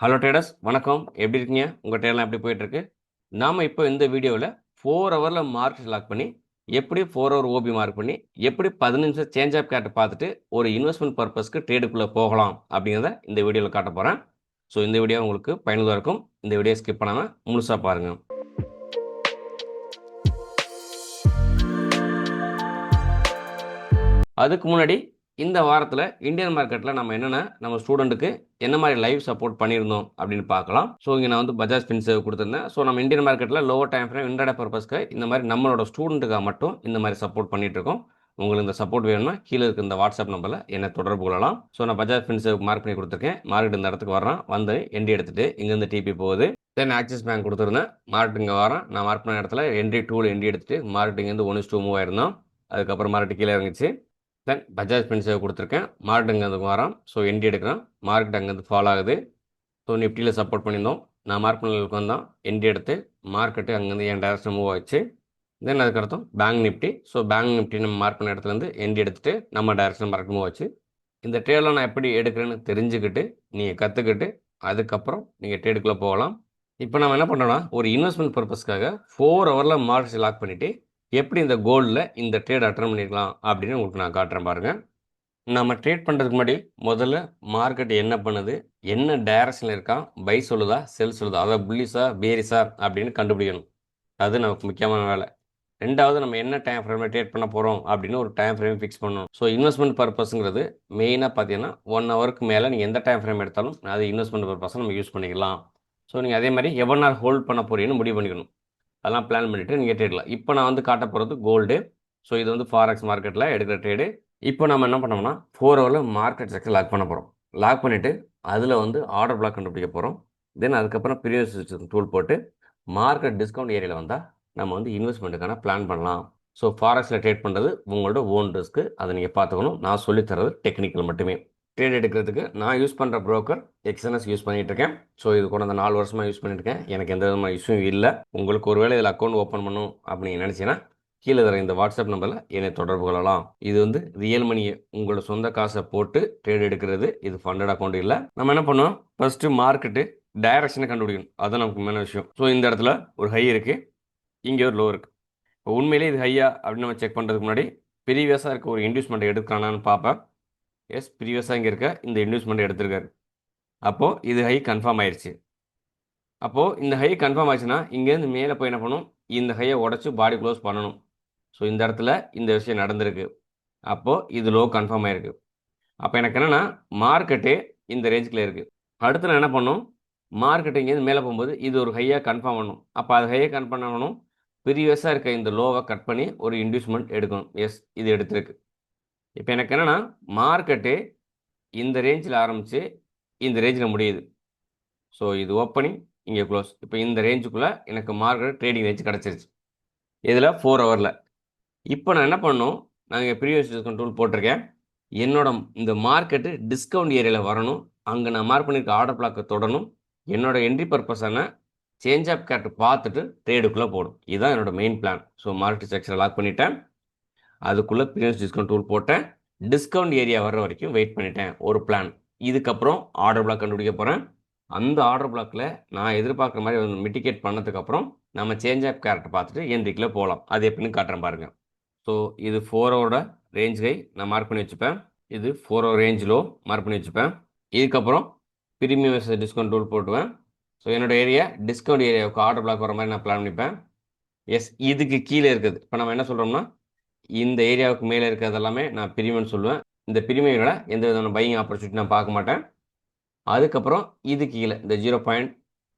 Hello traders வணக்கம். எப்படி இருக்கீங்க? உங்கள் ட்ரேடெலாம் எப்படி போயிட்டுருக்கு? நாம் இப்போ இந்த வீடியோவில் ஃபோர் ஹவரில் மார்க் லாக் பண்ணி எப்படி ஃபோர் ஹவர் ஓபி மார்க் பண்ணி எப்படி பதினஞ்சு நிமிஷம் சேஞ்ச் ஆஃப் கேட்டை பார்த்துட்டு ஒரு இன்வெஸ்ட்மெண்ட் பர்பஸ்க்கு ட்ரேடுக்குள்ளே போகலாம் அப்படிங்கிறத இந்த வீடியோவில் காட்ட போகிறேன் ஸோ இந்த வீடியோ உங்களுக்கு பயனுள்ளதாக இருக்கும். இந்த வீடியோ ஸ்கிப் பண்ணாமல் முழுசாக பாருங்கள் அதுக்கு முன்னாடி இந்த வாரத்தில் இந்தியன் மார்க்கெட்டில் நம்ம என்னென்ன நம்ம ஸ்டூடெண்ட்டுக்கு என்ன மாதிரி லைவ் சப்போர்ட் பண்ணியிருந்தோம் அப்படின்னு பார்க்கலாம். ஸோ இங்கே நான் வந்து பஜாஜ் பின்சேவ் கொடுத்துருந்தேன். ஸோ நம்ம இந்தியன் மார்க்கெட்டில் லோவர் டைம் ஃப்ரேம் இன்டர்டே பர்பஸ்க்கு இந்த மாதிரி நம்மளோட ஸ்டூடெண்ட்டுக்காக மட்டும் இந்த மாதிரி சப்போர்ட் பண்ணிட்டு இருக்கோம் உங்களுக்கு இந்த சப்போர்ட் வேணும்னா கீழே இருக்க இந்த வாட்ஸ்அப் நம்பரில் என்னை தொடர்பு கொள்ளலாம். ஸோ நான் பஜாஜ் பின்சேவ் மார்க் பண்ணி கொடுத்துருக்கேன். மார்க்கெட் இந்த இடத்துக்கு வரேன் வந்து என்ட்ரி எடுத்துகிட்டு இங்கேருந்து டிபி போகுது. தென் ஆக்சிஸ் பேங்க் கொடுத்துருந்தேன். மார்க்கெட் இங்கே வரேன் நான் மார்க் பண்ண இடத்துல என்ட்ரி டூவில் என்ட்ரி எடுத்துகிட்டு மார்க்கெட் இங்கேருந்து ஒன்று டூ மூவ் ஆயிருந்தோம் அதுக்கப்புறம் மார்க்கெட் கீழே இறங்கிச்சு. தென் பஜாஜ் பென்சேவ் கொடுத்துருக்கேன். மார்க்கெட் அங்கேருந்து வரான் ஸோ என்டி எடுக்கிறேன். மார்க்கெட் அங்கேருந்து ஃபாலோ ஆகுது. ஸோ நிஃப்டியில் சப்போர்ட் பண்ணியிருந்தோம். நான் மார்க் பண்ணலுக்கு வந்தோம் என்டி எடுத்து மார்க்கெட்டு அங்கேருந்து என் டேரக்ஷன் மூவ் ஆச்சு then அதுக்கடுத்தோம் bank nifty so bank nifty நம்ம மார்க் பண்ண இடத்துலேருந்து என்டி எடுத்துட்டு நம்ம டேரக்ஷன் மார்க்கெட் மூவ் ஆச்சு இந்த ட்ரேடில் நான் எப்படி எடுக்கிறேன்னு தெரிஞ்சுக்கிட்டு நீங்கள் கற்றுக்கிட்டு அதுக்கப்புறம் நீங்கள் ட்ரேடுக்குள்ளே போகலாம். இப்போ நம்ம என்ன பண்ணோம்னா ஒரு இன்வெஸ்ட்மெண்ட் பர்பஸ்க்காக ஃபோர் ஹவரில் மார்க்ஸ் லாக் பண்ணிவிட்டு எப்படி இந்த கோல்டில் இந்த ட்ரேட் அட்டன் பண்ணிக்கலாம் அப்படின்னு உங்களுக்கு நான் காட்டுறேன் பாருங்கள் நம்ம ட்ரேட் பண்ணுறதுக்கு முன்னாடி முதல்ல மார்க்கெட் என்ன பண்ணுது? என்ன டைரக்ஷனில் இருக்கான்? பை சொல்லுதா? செல் சொல்லுதா? அதாவது புள்ளிஸா பேரிஸா அப்படின்னு கண்டுபிடிக்கணும். அது நமக்கு முக்கியமான வேலை. ரெண்டாவது நம்ம என்ன டைம் ஃப்ரேமில் ட்ரேட் பண்ண போகிறோம் அப்படின்னு ஒரு டைம் ஃப்ரேம் ஃபிக்ஸ் பண்ணணும். ஸோ இன்வெஸ்ட்மெண்ட் பர்பஸ்ங்கிறது மெயினாக பார்த்தீங்கன்னா ஒன் ஹவருக்கு மேலே நீங்கள் எந்த டைம் ஃப்ரேம் எடுத்தாலும் அது இன்வெஸ்ட்மெண்ட் பர்பஸை நம்ம யூஸ் பண்ணிக்கலாம். ஸோ நீங்கள் அதே மாதிரி எவ்வளோ நாள் ஹோல்ட் பண்ண போறீங்கன்னு முடிவு பண்ணிக்கணும். அதெல்லாம் பிளான் பண்ணிவிட்டு நீங்கள் ட்ரேடலாம் இப்போ நான் வந்து காட்ட போகிறது கோல்டு ஸோ இது வந்து ஃபாரெக்ஸ் மார்க்கெட்டில் எடுக்கிற ட்ரேடு இப்போ நம்ம என்ன பண்ணோம்னா ஃபோர் ஹவரில் மார்க்கெட் செக்ஷன் லாக் பண்ண போகிறோம் லாக் பண்ணிவிட்டு அதில் வந்து ஆர்டர் பிளாக் கண்டுபிடிக்க போகிறோம் தென் அதுக்கப்புறம் ப்ரீவியஸ் டூல் போட்டு மார்க்கெட் டிஸ்கவுண்ட் ஏரியாவில் வந்தால் நம்ம வந்து இன்வெஸ்ட்மெண்ட்டுக்கான பிளான் பண்ணலாம். ஸோ ஃபாரெக்ஸில் ட்ரேட் பண்ணுறது உங்களோட ஓன் ரிஸ்க்கு அதை நீங்கள் பார்த்துக்கணும். நான் சொல்லித்தரது டெக்னிக்கல் மட்டுமே. ட்ரேட் எடுக்கிறதுக்கு நான் யூஸ் பண்ணுற ப்ரோக்கர் எக்ஸ்என்எஸ் யூஸ் பண்ணிகிட்டு இருக்கேன் ஸோ இது கூட அந்த நாலு வருஷமாக யூஸ் பண்ணிட்டு இருக்கேன் எனக்கு எந்த விதமான இஷ்யூ இல்லை. உங்களுக்கு ஒருவேளை இதில் அக்கௌண்ட் ஓப்பன் பண்ணும் அப்படின்னு நினச்சிங்கன்னா கீழே தர இந்த வாட்ஸ்அப் நம்பரில் என்னை தொடர்பு கொள்ளலாம். இது வந்து ரியல் மணியை உங்களோட சொந்த காசை போட்டு ட்ரேட் எடுக்கிறது. இது ஃபண்டட் அக்கௌண்ட் இல்லை. நம்ம என்ன பண்ணுவோம்? ஃபஸ்ட்டு மார்க்கெட்டு டைரக்ஷனை கண்டுபிடிக்கணும். அதுதான் நமக்கு மேன விஷயம். ஸோ இந்த இடத்துல ஒரு ஹை இருக்குது இங்கே ஒரு லோ இருக்குது இப்போ உண்மையிலே இது ஹையா அப்படின்னு நம்ம செக் பண்ணுறதுக்கு முன்னாடி ப்ரீவியஸாக இருக்க ஒரு இன்வெஸ்ட்மெண்ட் எடுக்கிறானான்னு பார்ப்பேன். எஸ் ப்ரீவியஸாக இங்கே இருக்க இந்த இன்வெஸ்ட்மெண்ட் எடுத்திருக்காரு. அப்போது இது ஹை கன்ஃபார்ம் ஆயிடுச்சு அப்போது இந்த ஹை கன்ஃபார்ம் ஆச்சுன்னா இங்கேருந்து மேலே போய் என்ன பண்ணணும்? இந்த ஹையை உடச்சி பாடி க்ளோஸ் பண்ணணும். ஸோ இந்த இடத்துல இந்த விஷயம் நடந்திருக்கு. அப்போது இது லோ கன்ஃபார்ம் ஆயிருக்கு. அப்போ எனக்கு என்னென்னா மார்க்கெட்டே இந்த ரேஞ்சுக்குள்ளே இருக்குது அடுத்து நான் என்ன பண்ணும் மார்க்கெட்டு இங்கேருந்து மேலே போகும்போது இது ஒரு ஹையாக கன்ஃபார்ம் பண்ணணும் அப்போ அது ஹையாக கன்ஃபார்ம் பண்ணணும் ப்ரீவியஸாக இருக்க இந்த லோவை கட் பண்ணி ஒரு இன்டியூஸ்மெண்ட் எடுக்கணும். எஸ் இது எடுத்திருக்கு. இப்போ எனக்கு என்னென்னா மார்க்கெட்டு இந்த ரேஞ்சில் ஆரம்பித்து இந்த ரேஞ்சில் முடியுது. ஸோ இது ஓப்பனிங் இங்கே க்ளோஸ் இப்போ இந்த ரேஞ்சுக்குள்ளே எனக்கு மார்க்கெட் ட்ரேடிங் ரேஞ்ச் கிடச்சிருச்சு. இதில் ஃபோர் ஹவரில் இப்போ நான் என்ன பண்ணணும்? நாங்கள் ப்ரீவியஸ் டிஸ்கவுண்ட் டூல் போட்டிருக்கேன். என்னோட இந்த மார்க்கெட்டு டிஸ்கவுண்ட் ஏரியாவில் வரணும். அங்கே நான் மார்க் பண்ணியிருக்க ஆர்டர் பிளாக்கை தொடணும். என்னோட என்ட்ரி பர்பஸான சேஞ்ச் ஆஃப் கேரக்டர் பார்த்துட்டு ட்ரேடுக்குள்ளே போடும் இதுதான் என்னோட மெயின் பிளான் ஸோ மார்க்கெட் ஸ்ட்ரக்சரை லாக் பண்ணிட்டேன். அதுக்குள்ளே ப்ரீவியஸ் டிஸ்கவுண்ட் டூல் போட்டேன். டிஸ்கவுண்ட் ஏரியா வர்ற வரைக்கும் வெயிட் பண்ணிட்டேன். ஒரு பிளான் இதுக்கப்புறம் ஆர்டர் பிளாக் கண்டுபிடிக்க போகிறேன் அந்த ஆர்டர் பிளாக்ல நான் எதிர்பார்க்குற மாதிரி வந்து மிட்டிகேட் பண்ணதுக்கப்புறம் நம்ம சேஞ்ச் ஆஃப் கேரக்டர் பார்த்துட்டு என்ட்ரிக்கில் போகலாம் அது எப்படின்னு காட்டுறேன் பாருங்க. ஸோ இது ஃபோரோட ரேஞ்ச் கை நான் மார்க் பண்ணி வச்சுப்பேன். இது ஃபோரோ ரேஞ்சிலோ ரேஞ்ச் லோ மார்க் பண்ணி வச்சுப்பேன். இதுக்கப்புறம் ப்ரீமியம் டிஸ்கவுண்ட் டூல் போட்டுவேன். ஸோ என்னோட ஏரியா டிஸ்கவுண்ட் ஏரியாவுக்கு ஆர்டர் பிளாக் வர மாதிரி நான் பிளான் பண்ணிப்பேன். எஸ் இதுக்கு கீழே இருக்குது. இப்போ நம்ம என்ன சொல்கிறோம்னா இந்த ஏரியாவுக்கு மேலே இருக்கிறது எல்லாமே நான் பிரிமியம் சொல்லுவேன். இந்த பிரிமையோட எந்த விதமான பையிங் ஆப்பர்ச்சுனிட்டி நான் பார்க்க மாட்டேன். அதுக்கப்புறம் இது கீழே இந்த ஜீரோ பாயிண்ட்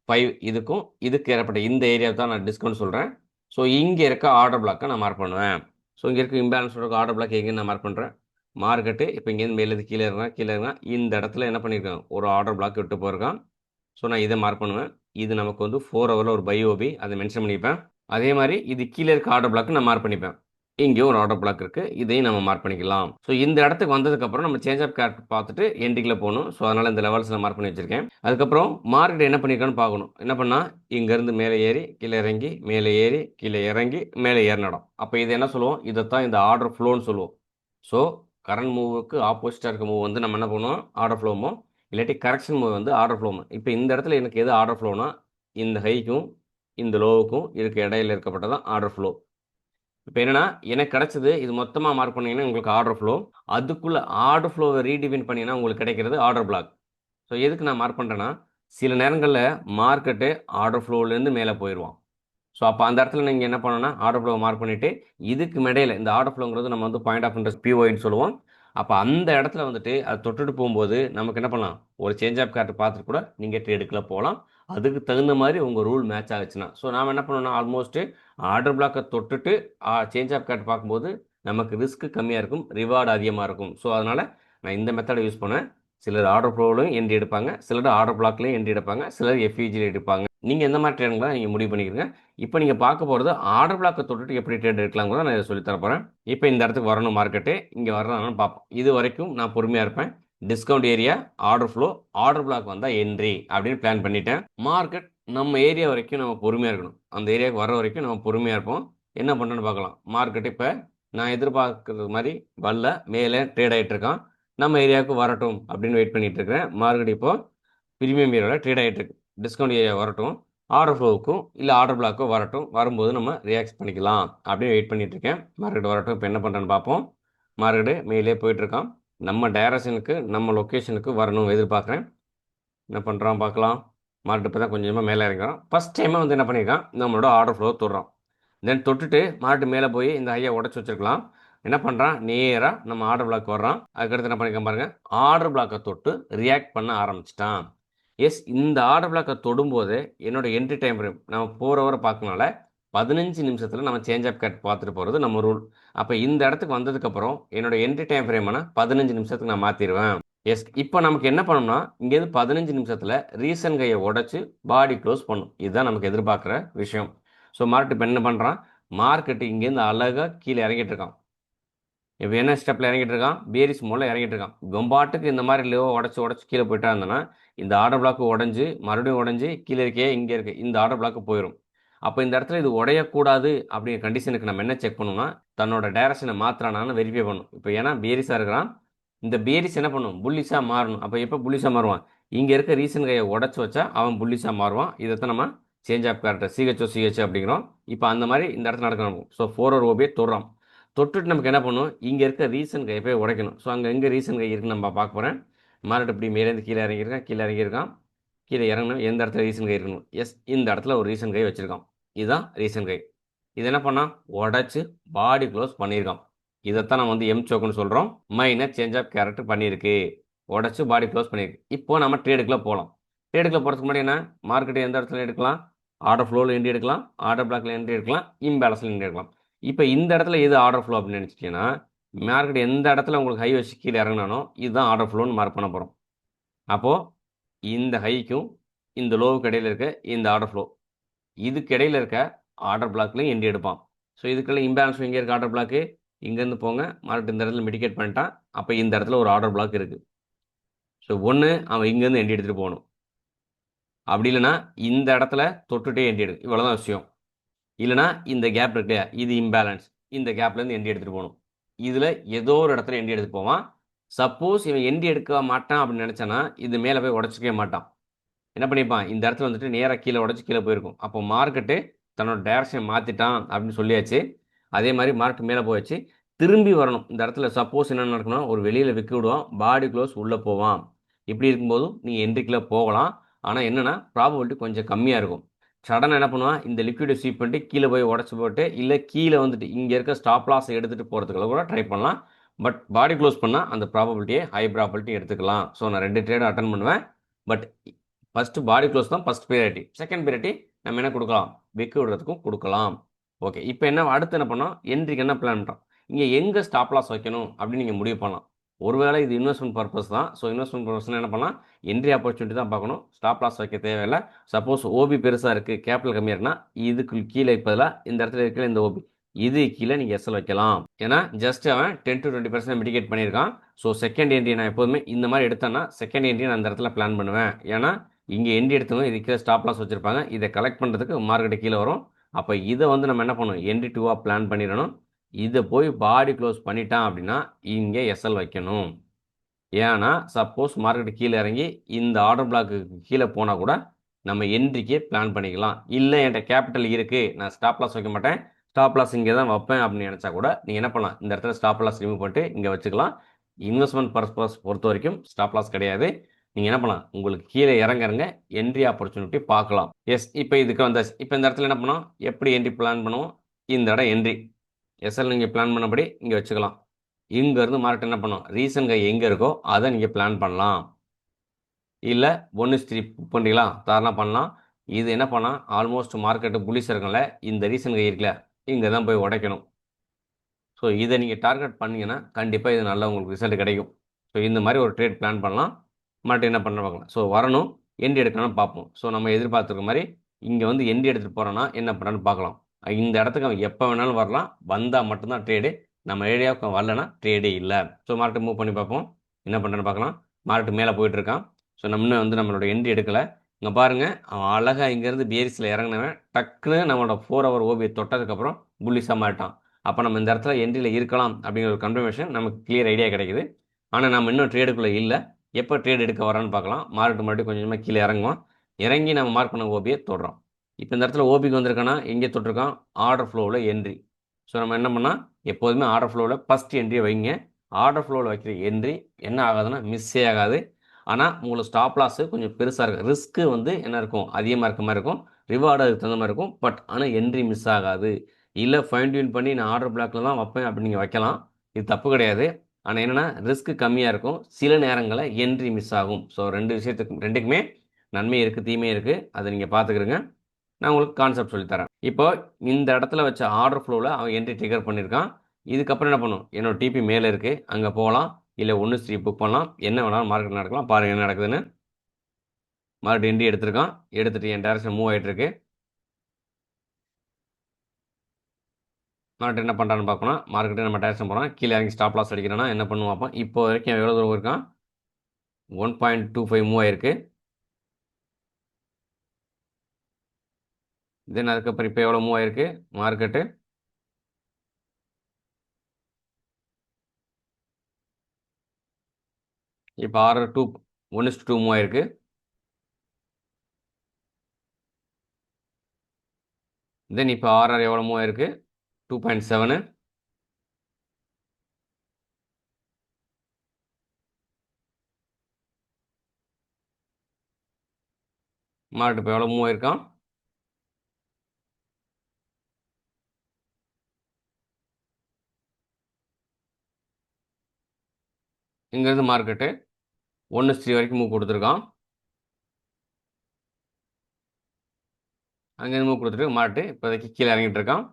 ஃபைவ் இதுக்கும் இதுக்கு ஏற்பட்ட இந்த ஏரியாவை தான் நான் டிஸ்கவுண்ட் சொல்கிறேன் ஸோ இங்கே இருக்க ஆர்டர் பிளாக்கை நான் மார்க் பண்ணுவேன். ஸோ இங்கே இருக்க இம்பேலன்ஸ் இருக்க ஆர்டர் பிளாக் எங்கே நான் மார்க் பண்ணுறேன் மார்க்கெட்டு இப்போ இங்கேருந்து மேலேருந்து கீழே இருக்கான் கீழே இருக்கான் இந்த இடத்துல என்ன பண்ணியிருக்கான் ஒரு ஆர்டர் பிளாக் விட்டு போயிருக்கான். ஸோ நான் இதை மார்க் பண்ணுவேன். இது நமக்கு வந்து ஃபோர் ஹவரில் ஒரு பை ஓபி அதை மென்ஷன் பண்ணிப்பேன். அதே மாதிரி இது கீழே இருக்க ஆர்டர் பிளாக்கு நான் மார்க் பண்ணிப்பேன். இங்கேயும் ஒரு ஆர்டர் பிளாக் இருக்குது இதையும் நம்ம மார்க் பண்ணிக்கலாம். ஸோ இந்த இடத்துக்கு வந்ததுக்கப்புறம் நம்ம சேஞ்ச் ஆஃப் கேரக்டர் பார்த்துட்டு எண்டிக்கில் போகணும். ஸோ அதனால் இந்த லெவல்ஸில் மார்க் பண்ணி வச்சிருக்கேன். அதுக்கப்புறம் மார்க்கெட் என்ன பண்ணியிருக்கான்னு பார்க்கணும். என்ன பண்ணால் இங்கேருந்து மேலே ஏறி கீழே இறங்கி மேலே ஏறி கீழே இறங்கி மேலே ஏறினடம் அப்போ இது என்ன சொல்லுவோம்? இதைத்தான் இந்த ஆர்டர் ஃப்ளோன்னு சொல்லுவோம். ஸோ கரண்ட் மூவுக்கு ஆப்போசிட்டாக இருக்க மூவ் வந்து நம்ம என்ன பண்ணுவோம்? ஆர்டர் ஃப்ளோமோ இல்லாட்டி கரெக்ஷன் மூவ் வந்து ஆர்டர் ஃப்ளோமோ இப்போ இந்த இடத்துல எனக்கு எது ஆர்டர் ஃப்ளோனா இந்த ஹைக்கும் இந்த லோவுக்கும் இருக்க இடையில இருக்கப்பட்டதான் ஆர்டர் ஃப்ளோ இப்போ என்னன்னா எனக்கு கிடைச்சது இது மொத்தமாக மார்க் பண்ணீங்கன்னா உங்களுக்கு ஆர்டர் ஃப்ளோ அதுக்குள்ளே ஆர்டர் ஃப்ளோவை ரீடிஃபைன் பண்ணிங்கன்னா உங்களுக்கு கிடைக்கிறது ஆர்டர் பிளாக் ஸோ எதுக்கு நான் மார்க் பண்ணுறேன்னா சில நேரங்களில் மார்க்கெட்டு ஆர்டர் ஃப்ளோவிலேருந்து மேலே போயிடுவான் ஸோ அப்போ அந்த இடத்துல நீங்கள் என்ன பண்ணணும்னா ஆர்டர் ஃப்ளோ மார்க் பண்ணிவிட்டு இதுக்கு மேடையில் இந்த ஆர்டர் ஃப்ளோங்கிறது நம்ம வந்து பாயிண்ட் ஆஃப் இன்ட்ரெஸ்ட் பிஓன்னு சொல்லுவோம். அப்போ அந்த இடத்துல வந்துட்டு அது தொட்டுட்டு போகும்போது நமக்கு என்ன பண்ணலாம்? ஒரு சேஞ்ச் ஆஃப் கார்டு பார்த்துட்டு கூட நீங்கள் ட்ரேடுக்குள்ள போகலாம். அதுக்கு தகுந்த மாதிரி உங்கள் ரூல் மேட்ச் ஆகுச்சுன்னா. ஸோ நாம் என்ன பண்ணணும்னா ஆல்மோஸ்ட்டு ஆர்டர் பிளாக்கை தொட்டுட்டு சேஞ்ச் ஆஃப் கார்டு பார்க்கும்போது நமக்கு ரிஸ்க் கம்மியாக இருக்கும் ரிவார்டு அதிகமாக இருக்கும். ஸோ அதனால் நான் இந்த மெத்தடை யூஸ் பண்ணேன் சிலர் ஆர்டர் ப்ரோலையும் என்ட்ரி எடுப்பாங்க சிலர் ஆர்டர் பிளாக்லையும் என்ட்ரி எடுப்பாங்க சிலர் எஃப்இஜியில் எடுப்பாங்க. நீங்கள் எந்த மாதிரி ட்ரேடுங்களா நீங்கள் முடிவு பண்ணிக்கிறீங்க. இப்போ நீங்கள் பார்க்க போகிறது ஆர்டர் பிளாக்கை தொட்டுட்டு எப்படி ட்ரேட் எடுக்கலாங்கிறத நான் இதை சொல்லி போகிறேன் இப்போ இந்த இடத்துக்கு வரணும் மார்க்கெட்டு இங்கே வரலாம்னு பார்ப்போம். இது வரைக்கும் நான் பொறுமையாக இருப்பேன். Discount area order flow order block வந்தால் என்ட்ரி அப்படின்னு பிளான் பண்ணிட்டேன். மார்க்கெட் நம்ம ஏரியா வரைக்கும் நம்ம பொறுமையாக இருக்கணும். அந்த ஏரியாவுக்கு வர வரைக்கும் நம்ம பொறுமையாக இருப்போம். என்ன பண்ணுறோன்னு பார்க்கலாம். மார்க்கெட் இப்போ நான் எதிர்பார்க்குறது மாதிரி வரல மேலே ட்ரேட் ஆகிட்டு இருக்கான். நம்ம ஏரியாவுக்கு வரட்டும் அப்படின்னு வெயிட் பண்ணிட்டு இருக்கிறேன். மார்க்கெட் இப்போ ப்ரீமியம் ஏரியாவில் ட்ரேட் ஆகிட்டு இருக்கு. டிஸ்கவுண்ட் ஏரியா வரட்டும். ஆர்டர் ஃப்ளோவுக்கும் இல்லை ஆர்டர் பிளாக்கோ வரட்டும். வரும்போது நம்ம ரியாக்ட் பண்ணிக்கலாம் அப்படின்னு வெயிட் பண்ணிட்டு இருக்கேன். மார்க்கெட் வரட்டும். இப்போ என்ன பண்ணுறேன்னு பார்ப்போம். மார்க்கெட்டு மேலே போயிட்டுருக்கான் நம்ம டைரக்ஷனுக்கு நம்ம லொக்கேஷனுக்கு வரணும் எதிர்பார்க்குறேன். என்ன பண்ணுறான் பார்க்கலாம். மார்க்கெட் இப்போ தான் கொஞ்சமாக மேலே இறங்குறோம் ஃபஸ்ட் டைமாக வந்து என்ன பண்ணியிருக்கான் நம்மளோட ஆர்டர் ஃப்ளோ தொடுறோம் தென் தொட்டுட்டு மார்க்கெட் மேலே போய் இந்த ஐயா உடச்சி வச்சிருக்கலாம். என்ன பண்ணுறான் நேராக நம்ம ஆர்டர் பிளாக் வர்றோம் அதுக்கடுத்து என்ன பண்ணிருக்கான் பாருங்கள் ஆர்டர் பிளாக்கை தொட்டு ரியாக்ட் பண்ண ஆரம்பிச்சிட்டான். எஸ் இந்த ஆர்டர் பிளாக்கை தொடும்போது என்னோடய என்ட்ரி டைம் ஃப்ரேம் நம்ம போகிறவரை பார்க்கனால பதினஞ்சு நிமிஷத்தில் நம்ம சேஞ்ச் அப் கட் பார்த்துட்டு போகிறது நம்ம ரூல் அப்போ இந்த இடத்துக்கு வந்ததுக்கப்புறம் என்னோட என்ட்ரி டைம் ஃப்ரேம்னா பதினஞ்சு நிமிஷத்துக்கு நான் மாற்றிடுவேன் எஸ் இப்போ நமக்கு என்ன பண்ணணும்னா இங்கேருந்து பதினஞ்சு நிமிஷத்தில் ரீசன் கையை உடச்சி பாடி க்ளோஸ் பண்ணும். இதுதான் நமக்கு எதிர்பார்க்குற விஷயம். ஸோ மார்க்கெட் இப்போ என்ன பண்ணுறான் மார்க்கெட்டு இங்கேருந்து அழகாக கீழே இறங்கிட்டு இருக்கான். இப்போ என்ன ஸ்டெப்பில் இறங்கிட்டு இருக்கான்? பேரிஸ் மூலம் இறங்கிட்டு இருக்கான். கொம்பாட்டுக்கு இந்த மாதிரி லோ உடச்சி உடச்சி கீழே போயிட்டா இருந்தோன்னா இந்த ஆர்டர் பிளாக்கு உடஞ்சி மறுபடியும் உடஞ்சி கீழே இருக்கே இங்கே இருக்குது இந்த ஆர்டர் பிளாக்கு போயிடும் அப்போ இந்த இடத்துல இது உடையக்கூடாது அப்படிங்கிற கண்டிஷனுக்கு நம்ம என்ன செக் பண்ணணும்னா தன்னோட டைரக்ஷனை மாத்திரானான்னு வெரிஃபை பண்ணும் இப்போ ஏன்னா பேரிஸாக இருக்கிறான். இந்த பேரிஸ் என்ன பண்ணும்? புல்லிஸாக மாறணும். அப்போ எப்போ புல்லிஸாக மாறுவான்? இங்கே இருக்க ரீசன் கையை உடச்சி வச்சா அவன் புல்லிஸாக மாறுவான். இதைத்தான் நம்ம change of character CHO CH அப்படிங்கிறோம். இப்போ அந்த மாதிரி இந்த இடத்துல நடக்கணும் ஸோ ஃபோர் ஒரு ஓபியை தொடுறோம் தொட்டுட்டு நமக்கு என்ன பண்ணும்? இங்கே இருக்க ரீசன் கையை போய் உடைக்கணும். ஸோ அங்கே எங்கே ரீசன் கை இருக்குன்னு நம்ம பார்க்க போகிறேன் மாறிட்டு இப்படி மேலேருந்து கீழே இறங்கியிருக்கான் கீழே இறங்கியிருக்கான். கீழே இறங்கணும் எந்த இடத்துல ரீசன் கை இருக்கணும் எஸ் இந்த இடத்துல ஒரு ரீசன் கை வச்சுருக்கான். இதுதான் ரீசன் கை இது என்ன பண்ணால் உடச்சி பாடி க்ளோஸ் பண்ணியிருக்கான். இதைத்தான் நம்ம வந்து எம் சோக்குன்னு சொல்கிறோம் மைனர் சேஞ்ச் ஆஃப் கேரக்டர் பண்ணியிருக்கு. உடச்சி பாடி க்ளோஸ் பண்ணியிருக்கு. இப்போ நம்ம ட்ரேடுக்குள்ளே போகலாம் ட்ரேடுக்குள்ளே போகிறதுக்கு முன்னாடி என்ன? மார்க்கெட் எந்த இடத்துல எடுக்கலாம்? ஆர்டர் ஃப்ளோவில் எண்டி எடுக்கலாம். ஆர்டர் பிளாக்ல எண்டி எடுக்கலாம். இம்பேலன்ஸில் எண்டி எடுக்கலாம். இப்போ இந்த இடத்துல எது ஆர்டர் ஃப்ளோ அப்படின்னு நினச்சிட்டிங்கன்னா மார்க்கெட் எந்த இடத்துல உங்களுக்கு ஹை வச்சு கீழே இறங்கினானோ இதுதான் ஆர்டர் ஃப்ளோன்னு மார்க் பண்ண போகிறோம் அப்போது இந்த ஹைக்கும் இந்த லோவுக்கு இடையில இருக்க இந்த ஆர்டர் ஃப்ளோ இதுக்கு இடையில இருக்க ஆர்டர் பிளாக்லையும் எண்டி எடுப்பான். ஸோ இதுக்குள்ள இம்பேலன்ஸ் இங்கே இருக்க ஆர்டர் பிளாக்கு இங்கேருந்து போங்க மார்க்கெட் இந்த இடத்துல மெடிகேட் பண்ணிட்டான். அப்போ இந்த இடத்துல ஒரு ஆர்டர் பிளாக் இருக்குது ஸோ ஒன்று அவன் இங்கேருந்து எண்டி எடுத்துகிட்டு போகணும். அப்படி இல்லைன்னா இந்த இடத்துல தொட்டுட்டே எண்டியெடு இவ்வளோ தான் விஷயம். இல்லைனா இந்த கேப் இருக்கு இல்லையா? இது இம்பேலன்ஸ் இந்த கேப்லேருந்து எண்டி எடுத்துகிட்டு போகணும். இதில் ஏதோ ஒரு இடத்துல எண்டி எடுத்துகிட்டு போவான். சப்போஸ் இவன் எண்டி எடுக்க மாட்டான் அப்படின்னு நினச்சானா இது மேலே போய் உடச்சிக்கவே மாட்டான். என்ன பண்ணிப்பான்? இந்த இடத்துல வந்துட்டு நேராக கீழே உடச்சி கீழே போயிருக்கும். அப்போ மார்க்கெட்டு தன்னோட டைரக்ஷன் மாற்றிட்டான் அப்படின்னு சொல்லியாச்சு. அதே மாதிரி மார்க்கெட் மேலே போயாச்சு. திரும்பி வரணும். இந்த இடத்துல சப்போஸ் என்ன நடக்கணும் ஒரு வெளியில் விற்க விடுவான். பாடி க்ளோஸ் உள்ளே போவான். இப்படி இருக்கும்போதும் நீங்கள் என்ட்ரிக்கில் போகலாம். ஆனால் என்னென்னா ப்ராபபிலிட்டி கொஞ்சம் கம்மியாக இருக்கும். சடனாக என்ன பண்ணுவான்? இந்த லிக்விடை ஸ்வீப் பண்ணிட்டு கீழே போய் உடச்சி போட்டு இல்லை கீழே வந்துட்டு இங்கே இருக்க ஸ்டாப் லாஸ் எடுத்துகிட்டு போகிறதுக்குள்ள கூட ட்ரை பண்ணலாம். பட் பாடி க்ளோஸ் பண்ணால் அந்த ப்ராபபிலிட்டியை ஹை ப்ராபபிலிட்டி எடுத்துக்கலாம். ஸோ நான் ரெண்டு ட்ரேடும் அட்டன் பண்ணுவேன். பட் ஃபஸ்ட்டு பாடி க்ளோஸ் தான் ஃபஸ்ட் ப்ரியாரிட்டி செகண்ட் ப்ரியாரிட்டி நம்ம என்ன கொடுக்கலாம்? வெக்கு விடுறதுக்கும் கொடுக்கலாம். ஓகே இப்போ என்ன அடுத்து என்ன பண்ணோம்? என்ட்ரிக்கு என்ன பிளான் பண்ணுறோம் இங்கே எங்கே ஸ்டாப் லாஸ் வைக்கணும் அப்படின்னு நீங்கள் முடிவு பண்ணலாம். ஒருவேளை இது இன்வெஸ்ட்மெண்ட் பர்பஸ் தான். ஸோ இன்வெஸ்ட்மெண்ட் பர்பஸ் என்ன பண்ணலாம்? என்ட்ரி ஆப்பர்ச்சுனிட்டி தான் பார்க்கணும். ஸ்டாப் லாஸ் வைக்க தேவையில்லை. சப்போஸ் ஓபி பெருசாக இருக்குது கேபிட்டல் கம்மியாக இருக்குன்னா இதுக்கு கீழே இப்போதில் இந்த இடத்துல இருக்கிற இந்த ஓபி இது கீழே நீங்கள் எஸ்எல் வைக்கலாம். ஏன்னா ஜஸ்ட் அவன் ten to twenty percent mitigate பண்ணியிருக்கான். ஸோ செகண்ட் என்ட்ரி நான் எப்போதுமே இந்த மாதிரி எடுத்தேன்னா செகண்ட் என்ட்ரி நான் அந்த இடத்துல பிளான் பண்ணுவேன். ஏன்னா இங்கே என்ட்ரி எடுத்தவங்க இது கீழே ஸ்டாப் லாஸ் வச்சுருப்பாங்க. இதை கலெக்ட் பண்ணுறதுக்கு மார்க்கெட்டு கீழே வரும். அப்போ இதை வந்து நம்ம என்ன பண்ணணும்? என்ட்ரி டூவாக பிளான் பண்ணிடணும். இதை போய் பாடி க்ளோஸ் பண்ணிட்டான் அப்படின்னா இங்கே எஸ்எல் வைக்கணும். ஏன்னா சப்போஸ் மார்க்கெட் கீழே இறங்கி இந்த ஆர்டர் பிளாக்கு கீழே போனால் கூட நம்ம என்ட்ரிக்கே பிளான் பண்ணிக்கலாம். இல்லை என்கிட்ட கேபிட்டல் இருக்குது நான் ஸ்டாப் லாஸ் வைக்க மாட்டேன். ஸ்டாப் லாஸ் இங்கே தான் வைப்பேன் அப்படின்னு நினச்சா கூட நீங்கள் என்ன பண்ணலாம்? இந்த இடத்துல ஸ்டாப் லாஸ் ரிமூவ் பண்ணிட்டு இங்கே வச்சுக்கலாம். இன்வெஸ்ட்மெண்ட் பர்பஸ் பொறுத்த வரைக்கும் ஸ்டாப் லாஸ் கிடையாது. நீங்கள் என்ன பண்ணலாம்? உங்களுக்கு கீழே இறங்க இறங்க என்ட்ரி ஆப்பர்ச்சுனிட்டி பார்க்கலாம். எஸ் இப்போ இதுக்கு வந்தாச்சு. இப்போ இந்த இடத்துல என்ன பண்ணோம் எப்படி என்ட்ரி பிளான் பண்ணுவோம்? இந்த இடம் என்ட்ரி எஸ்எல் நீங்கள் பிளான் பண்ணபடி இங்கே வச்சுக்கலாம். இங்கேருந்து மார்க்கெட் என்ன பண்ணோம்? ரீசன் கை எங்கே இருக்கோ அதை நீங்கள் பிளான் பண்ணலாம். இல்லை ஒன்று ஸ்திரி புக் பண்ணுறீங்களா தாராளம் பண்ணலாம். இது என்ன பண்ணால் ஆல்மோஸ்ட் மார்க்கெட்டு புலிஸ் இருக்கல இந்த ரீசன் கை இருக்குல்ல இங்கே தான் போய் உடைக்கணும். ஸோ இதை நீங்கள் டார்கெட் பண்ணிங்கன்னா கண்டிப்பாக இது நல்ல உங்களுக்கு ரிசல்ட் கிடைக்கும். ஸோ இந்த மாதிரி ஒரு ட்ரேட் பிளான் பண்ணலாம். மறுபடியும் என்ன பண்ண பார்க்கலாம். ஸோ வரணும் எண்டி எடுக்கணும்னு பார்ப்போம். ஸோ நம்ம எதிர்பார்த்துருக்க மாதிரி இங்கே வந்து எண்டி எடுத்துகிட்டு போகிறோன்னா என்ன பண்ணுறான்னு பார்க்கலாம். இந்த இடத்துக்கு அவன் எப்போ வேணாலும் வரலாம். வந்தால் மட்டும்தான் ட்ரேடு நம்ம ஏரியாவுக்கு வரலன்னா ட்ரேடே இல்லை. ஸோ மார்க்கெட் மூவ் பண்ணி பார்ப்போம். என்ன பண்ணுறேன்னு பார்க்கலாம். மார்க்கெட் மேலே போயிட்டுருக்கான் ஸோ நம்ம வந்து நம்மளோட எண்டி எடுக்கலை. இங்கே பாருங்கள் அவன் அழகாக இங்கேருந்து பிஎரிஸில் இறங்கினவன் டக்குன்னு நம்மளோட ஃபோர் ஹவர் ஓபியை தொட்டதுக்கப்புறம் புள்ளிஸாக மாட்டான் அப்போ நம்ம இந்த இடத்துல என்ட்ரியில் இருக்கலாம் அப்படிங்கிற ஒரு கன்ஃபர்மேஷன் நமக்கு கிளியர் ஐடியா கிடைக்குது. ஆனால் நம்ம இன்னும் ட்ரேடுக்குள்ளே இல்லை. எப்போ ட்ரேட் எடுக்க வரான்னு பார்க்கலாம். மார்க்கெட் மறுபடியும் கொஞ்சமாக கீழே இறங்குவோம் இறங்கி நம்ம மார்க் பண்ண ஓபியை தொடுறோம் இப்போ இந்த இடத்துல ஓபிக்கு வந்திருக்கோன்னா எங்கே தொட்டிருக்கோம் ஆர்டர் ஃப்ளோவில் என்ட்ரி ஸோ நம்ம என்ன பண்ணால் எப்போதுமே ஆர்டர் ஃப்ளோவில் ஃபஸ்ட் என்ட்ரியை வைங்க. ஆர்டர் ஃப்ளோவில் வைக்கிற என்ட்ரி என்ன ஆகாதுன்னா மிஸ்ஸே ஆகாது. ஆனால் உங்களுக்கு ஸ்டாப் லாஸு கொஞ்சம் பெருசாக இருக்கும். ரிஸ்க்கு வந்து என்ன இருக்கும்? அதிகமாக இருக்க மாதிரி இருக்கும். ரிவார்டு அதுக்கு தகுந்த மாதிரி இருக்கும். பட் ஆனால் என்ட்ரி மிஸ் ஆகாது. இல்லை ஃபைன் டியூன் பண்ணி நான் ஆர்டர் பிளாக்ல தான் வைப்பேன் அப்படி நீங்கள் வைக்கலாம். இது தப்பு கிடையாது. ஆனால் என்னென்னா ரிஸ்க் கம்மியாக இருக்கும். சில நேரங்களில் என்ட்ரி மிஸ் ஆகும். ஸோ ரெண்டு விஷயத்துக்கு ரெண்டுக்குமே நன்மை இருக்குது தீமை இருக்குது அதை நீங்கள் பார்த்துக்கிறங்க நான் உங்களுக்கு கான்செப்ட் சொல்லித்தரேன் இப்போ இந்த இடத்துல வச்ச ஆர்டர் ஃப்ளோவில் அவன் என்ட்ரி டிகர் பண்ணியிருக்கான் இதுக்கப்புறம் என்ன பண்ணும்? என்னோட டிபி மேலே இருக்குது அங்கே போகலாம். இல்லை ஒன்று ஸ்ரீ புக் பண்ணலாம். என்ன வேணாலும் மார்க்கெட் நடக்கலாம். பாருங்கள் என்ன நடக்குதுன்னு. மறுபடியும் என்ட்ரி எடுத்திருக்கான். எடுத்துகிட்டு என் டேரக்ஷன் மூவ் ஆகிட்டுருக்கு மார்க்கெட் என்ன பண்ணுறான்னு பார்க்கணும். மார்க்கெட்டு நம்ம டேரக்ஷன் போகிறோம் கீழே இறங்கி ஸ்டாப் லாஸ் அடிக்கிறேன்னா என்ன பண்ணுவோம் பார்ப்போம் இப்போ வரைக்கும் எவ்வளோ தூரம் இருக்கான் one point two five move ஆயிருக்கு தென் அதுக்கப்புறம் இப்போ எவ்வளோ மூவ் ஆயிருக்கு மார்க்கெட்டு இப்போ ஆறு டூ ஒன் இஸ்ட் டூ மூவ் ஆயிருக்கு தென் இப்போ ஆர்ஆர் எவ்வளோ மூவ் ஆயிருக்கு டூ பாயிண்ட் செவனு மார்க்கெட் இப்போ எவ்வளோ மூவ் ஆயிருக்கான்? இங்கேருந்து மார்க்கெட்டு ஒன்று ஸ்ரீ வரைக்கும் மூவ் கொடுத்துருக்கான். அங்கேருந்து மூவ் கொடுத்துட்டு மாட்டு இப்போதைக்கு கீழே இறங்கிட்டு இருக்கான்.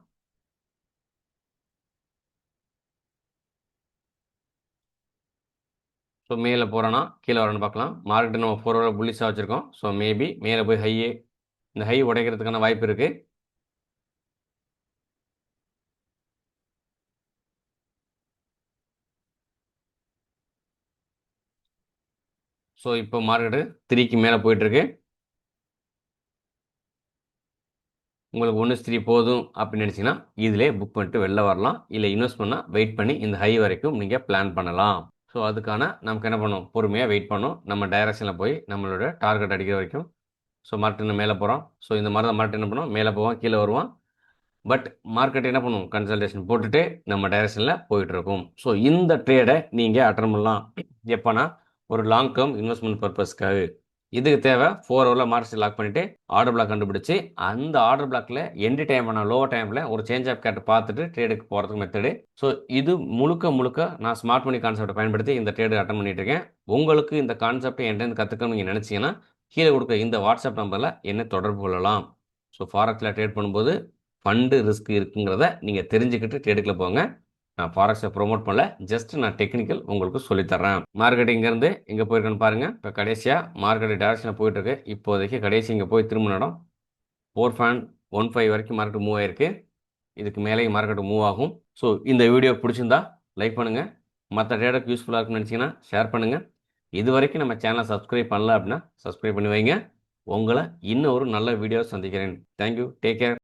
ஸோ மேலே போகிறோன்னா கீழே வரேன்னு பார்க்கலாம். மார்க்கெட்டு நம்ம ஃபோர் ஹவர் புள்ளிஸாக வச்சுருக்கோம். ஸோ மேபி மேலே போய் ஹையே இந்த ஹை உடைக்கிறதுக்கான வாய்ப்பு இருக்குது ஸோ இப்போ மார்க்கெட்டு த்ரீக்கு மேலே போயிட்டுருக்கு. உங்களுக்கு ஒன்று த்ரீ போதும் அப்படின்னு நினச்சிங்கன்னா இதிலே புக் பண்ணிட்டு வெளில வரலாம். இல்லை இன்வெஸ்ட் பண்ணால் வெயிட் பண்ணி இந்த ஹை வரைக்கும் நீங்கள் பிளான் பண்ணலாம். ஸோ அதுக்கான நமக்கு என்ன பண்ணும்? பொறுமையாக வெயிட் பண்ணும். நம்ம டைரக்ஷனில் போய் நம்மளோட டார்கெட் அடிக்கிற வரைக்கும். ஸோ மார்க்கெட் மேலே போகிறோம் ஸோ இந்த மாதிரி தான் மார்க்கெட் என்ன பண்ணுவோம் மேலே போவோம் கீழே வருவோம் பட் மார்க்கெட் என்ன பண்ணுவோம் கன்சல்டேஷன் போட்டுட்டு நம்ம டைரக்ஷனில் போயிட்டுருக்கும் ஸோ இந்த ட்ரேடை நீங்கள் அட்டன் பண்ணலாம். எப்போனா ஒரு லாங் டேர்ம் இன்வெஸ்ட்மெண்ட் பர்பஸ்க்காக இதுக்கு தேவை ஃபோர் ஹவரில் மார்க்ஸ் லாக் பண்ணிவிட்டு ஆர்டர் பிளாக் கண்டுபிடிச்சி அந்த ஆர்டர் பிளாக்ல என்டி டைம் பண்ண லோ டைமில் ஒரு சேஞ்ச் ஆஃப் கேட்டு பார்த்துட்டு ட்ரேடுக்கு போகிறதுக்கு மெத்தடு ஸோ இது முழுக்க முழுக்க நான் ஸ்மார்ட் மணி கான்செப்டை பயன்படுத்தி இந்த ட்ரேடு அட்டன் பண்ணிட்டு இருக்கேன். உங்களுக்கு இந்த கான்செப்டை என்கிட்ட கற்றுக்கணும் நீங்கள் நினச்சிங்கன்னா கீழே கொடுக்க இந்த வாட்ஸ்அப் நம்பரில் என்ன தொடர்பு கொள்ளலாம். ஸோ ஃபாரக்ஸில் ட்ரேட் பண்ணும்போது ஃபண்டு ரிஸ்க் இருக்குங்கிறத நீங்கள் தெரிஞ்சுக்கிட்டு ட்ரேடுக்குள்ள போங்க. நான் ஃபாரக்ஸை ப்ரொமோட் பண்ணல. ஜஸ்ட் நான் டெக்னிக்கல் உங்களுக்கு சொல்லித்தரேன் மார்க்கெட் இங்கேருந்து எங்கே போயிருக்கேன்னு பாருங்கள் இப்போ கடைசியாக மார்க்கெட் டேரக்ஷனில் போயிட்டுருக்கு. இப்போதைக்கு கடைசி இங்கே போய் திரும்ப இடம் ஃபோர் ஃபேன் ஒன் ஃபைவ் வரைக்கும் மார்க்கெட் மூவ் ஆயிருக்கு. இதுக்கு மேலேயும் மார்க்கெட் மூவ் ஆகும். ஸோ இந்த வீடியோ பிடிச்சிருந்தா லைக் பண்ணுங்கள் மற்ற ட்ரேடருக்கு யூஸ்ஃபுல்லாக இருக்குன்னு நினச்சிங்கன்னா ஷேர் பண்ணுங்கள் இது வரைக்கும் நம்ம சேனலை சப்ஸ்கிரைப் பண்ணல அப்படின்னா சப்ஸ்கிரைப் பண்ணி வைங்க. உங்களை இன்னும் ஒரு நல்ல வீடியோ சந்திக்கிறேன். Thank you take care